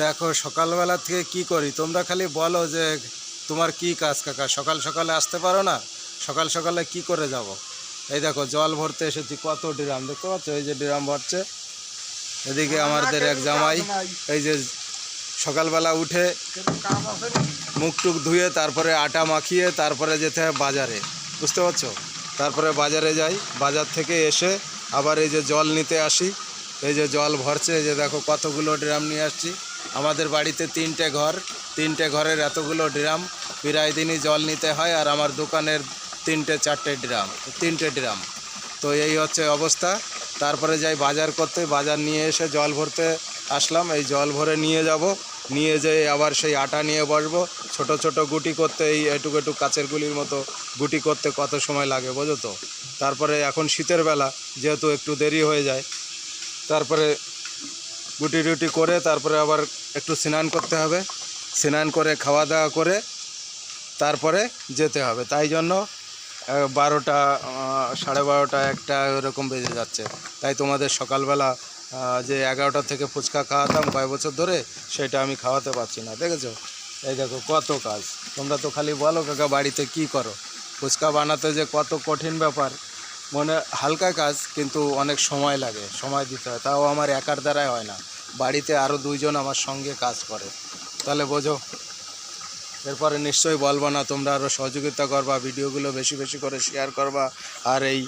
দেখো সকালবেলা থেকে কি করি? তোমরা খালি বলো যে তোমার কি কাজ কাকা? সকাল সকালে আসতে পারো না? সকাল সকালে কি করে যাব। এই দেখো জল ভরতে এসেছি। কত ড্রাম দেখতে পাচ্ছ? এই যে ড্রাম ভরছে। এদিকে আমাদের এক জামাই এই যে সকালবেলা উঠে মুখ টুক ধুয়ে তারপরে আটা মাখিয়ে তারপরে যেতে হয় বাজারে। বুঝতে পারছ? তারপরে বাজারে যাই। বাজার থেকে এসে আবার এই যে জল নিতে আসি। এই যে জল ভরছে এই যে দেখো কতগুলো ড্রাম নিয়ে আসছি। আমাদের বাড়িতে তিনটে ঘর, তিনটে ঘরের এতগুলো ড্রাম, প্রায় দিনই জল নিতে হয় আর আমার দোকানের তিনটে, চারটে ড্রাম, তিনটে ড্রাম। তো এই হচ্ছে অবস্থা। তারপরে যাই বাজার করতে, বাজার নিয়ে এসে জল ভরতে আসলাম। এই জল ভরে নিয়ে যাব। নিয়ে যেয়ে আবার সেই আটা নিয়ে বসবো। ছোট ছোট গুটি করতে, এই এটুকু একটু কাচের গুলির মতো গুটি করতে কত সময় লাগে, বোঝো তো? তারপরে এখন শীতের বেলা, যেহেতু একটু দেরি হয়ে যায়, তারপরে গুটি টুটি করে তারপরে আবার একটু স্নান করতে হবে। স্নান করে খাওয়া দাওয়া করে তারপরে যেতে হবে। তাই জন্য বারোটা সাড়ে বারোটা একটা এরকম বেজে যাচ্ছে। তাই তোমাদের সকালবেলা যে এগারোটা থেকে ফুচকা খাওয়াতাম কয় বছর ধরে, সেটা আমি খাওয়াতে পারছি না। দেখেছ? এই দেখো কত কাজ। তোমরা তো খালি বলো কাকা বাড়িতে কি করো? ফুচকা বানাতে যে কত কঠিন ব্যাপার। মনে, হালকা কাজ, কিন্তু অনেক সময় লাগে, সময় দিতে হয়। তাও আমার একার দ্বারাই হয় না। বাড়িতে আরও দুইজন আমার সঙ্গে কাজ করে। তাহলে বোঝো, এরপরে নিশ্চয়ই বলব না, তোমরা আরও সহযোগিতা করবা, ভিডিওগুলো বেশি বেশি করে শেয়ার করবা। আর এই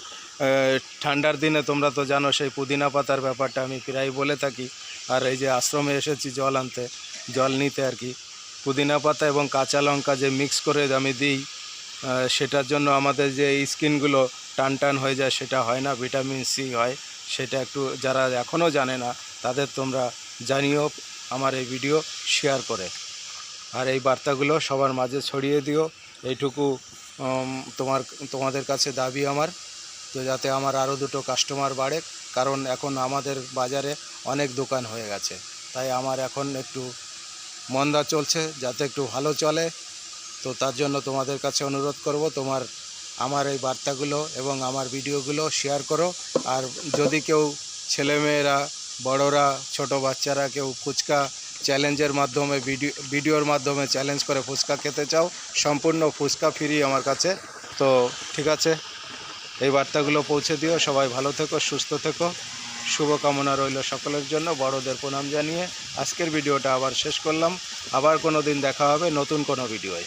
ঠান্ডার দিনে তোমরা তো জানো, সেই পুদিনা পাতার ব্যাপারটা আমি প্রায় বলে থাকি। আর এই যে আশ্রমে এসেছি জল আনতে, জল নিতে আর কি। পুদিনা পাতা এবং কাঁচা লঙ্কা যে মিক্স করে আমি দিই সেটার জন্য আমাদের যে স্কিনগুলো টান টান হয়ে যায়, সেটা হয় না ভিটামিন সি হয়। সেটা একটু যারা এখনও জানে না তাদের তোমরা জানিও, আমার এই ভিডিও শেয়ার করে। আর এই বার্তাগুলো সবার মাঝে ছড়িয়ে দিও। এইটুকু তোমার, তোমাদের কাছে দাবি আমার। তো যাতে আমার আরও দুটো কাস্টমার বাড়ে, কারণ এখন আমাদের বাজারে অনেক দোকান হয়ে গেছে। তাই আমার এখন একটু মন্দা চলছে, যাতে একটু ভালো চলে। তো তার জন্য তোমাদের কাছে অনুরোধ করব, তোমার, আমার এই বার্তাগুলো এবং আমার ভিডিওগুলো শেয়ার করো। আর যদি কেউ ছেলেমেয়েরা বড়রা, ছোট বাচ্চারা কেউ ফুচকা চ্যালেঞ্জের মাধ্যমে, ভিডিও, ভিডিওর মাধ্যমে চ্যালেঞ্জ করে ফুচকা খেতে চাও, সম্পূর্ণ ফুচকা ফ্রি আমার কাছে। তো ঠিক আছে, এই বার্তাগুলো পৌঁছে দিও। সবাই ভালো থেকো, সুস্থ থেকো। শুভকামনা রইল সকলের জন্য। বড়দের প্রণাম জানিয়ে আজকের ভিডিওটা আবার শেষ করলাম। আবার কোনো দিন দেখা হবে নতুন কোনো ভিডিওয়।